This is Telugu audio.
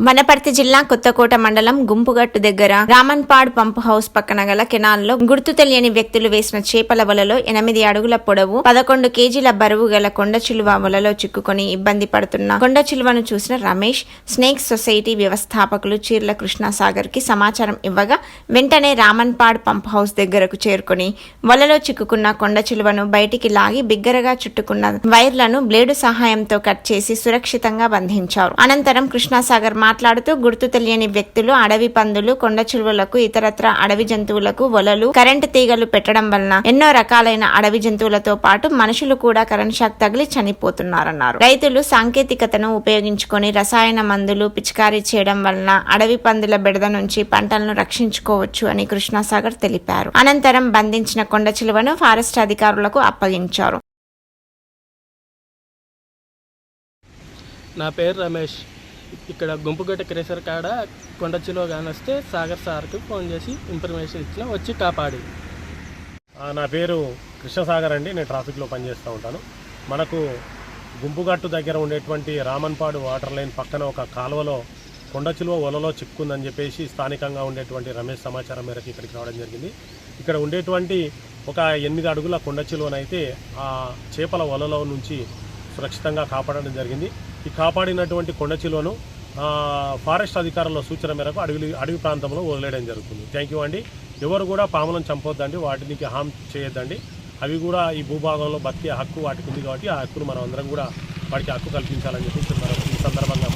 వనపర్తి జిల్లా కొత్తకోట మండలం గుంపుగట్టు దగ్గర రామన్పాడ్ పంప్ హౌస్ పక్కన గల కెనాల్లో గుర్తు తెలియని వ్యక్తులు వేసిన చేపల వలలో ఎనిమిది అడుగుల పొడవు పదకొండు కేజీల బరువు గల కొండ చిలువ వలలో చిక్కుకొని ఇబ్బంది పడుతున్న కొండ చిలువను చూసిన రమేష్ స్నేక్ సొసైటీ వ్యవస్థాపకులు చీర్ల కృష్ణసాగర్కి సమాచారం ఇవ్వగా వెంటనే రామన్పాడ్ పంప్ హౌస్ దగ్గరకు చేరుకొని వలలో చిక్కుకున్న కొండ చిలువను బయటికి లాగి బిగ్గరగా చుట్టుకున్న వైర్లను బ్లేడు సహాయంతో కట్ చేసి సురక్షితంగా బంధించారు. అనంతరం కృష్ణాసాగర్ మా మాట్లాడుతూ గుర్తు తెలియని వ్యక్తులు అడవి పందులు కొండ చిలువలకు ఇతరత్ర అడవి జంతువులకు వలలు కరెంటు తీగలు పెట్టడం వలన ఎన్నో రకాలైన అడవి జంతువులతో పాటు మనుషులు కూడా కరెంట్ షాక్ తగిలి చనిపోతున్నారన్నారు. రైతులు సాంకేతికతను ఉపయోగించుకొని రసాయన మందులు పిచికారీ చేయడం వలన అడవి పందుల బెడద నుంచి పంటలను రక్షించుకోవచ్చు అని కృష్ణాసాగర్ తెలిపారు. అనంతరం బంధించిన కొండ చిలువను ఫారెస్ట్ అధికారులకు అప్పగించారు. నా పేరు రమేష్. ఇక్కడ గుంపుగట్ట క్రేసర్ కాడ కొండచిలో కానొస్తే సాగర్ సార్కి ఫోన్ చేసి ఇన్ఫర్మేషన్ ఇచ్చిన వచ్చి కాపాడి. నా పేరు కృష్ణసాగర్ అండి. నేను ట్రాఫిక్లో పనిచేస్తూ ఉంటాను. మనకు గుంపుగట్టు దగ్గర ఉండేటువంటి రామన్పాడు వాటర్ లైన్ పక్కన ఒక కాలువలో కొండచిలువ వలలో చిక్కుందని చెప్పేసి స్థానికంగా ఉండేటువంటి రమేష్ సమాచారం మేరకు ఇక్కడికి రావడం జరిగింది. ఇక్కడ ఉండేటువంటి ఒక ఎనిమిది అడుగుల కొండచిలువనైతే ఆ చేపల వలలో నుంచి సురక్షితంగా కాపాడడం జరిగింది. ఈ కాపాడినటువంటి కొండచిలువను ఫారెస్ట్ అధికారుల సూచన మేరకు అడవి అడవి ప్రాంతంలో వదిలేయడం జరుగుతుంది. థ్యాంక్ యూ అండి. ఎవరు కూడా పాములను చంపొద్దండి వాటికి హామ్ చేయొద్దండి. అవి కూడా ఈ భూభాగంలో బతికే హక్కు వాటికి ఉంది కాబట్టి ఆ హక్కును మనం అందరం కూడా వాటికి హక్కు కల్పించాలని చెప్పి మనం ఈ సందర్భంగా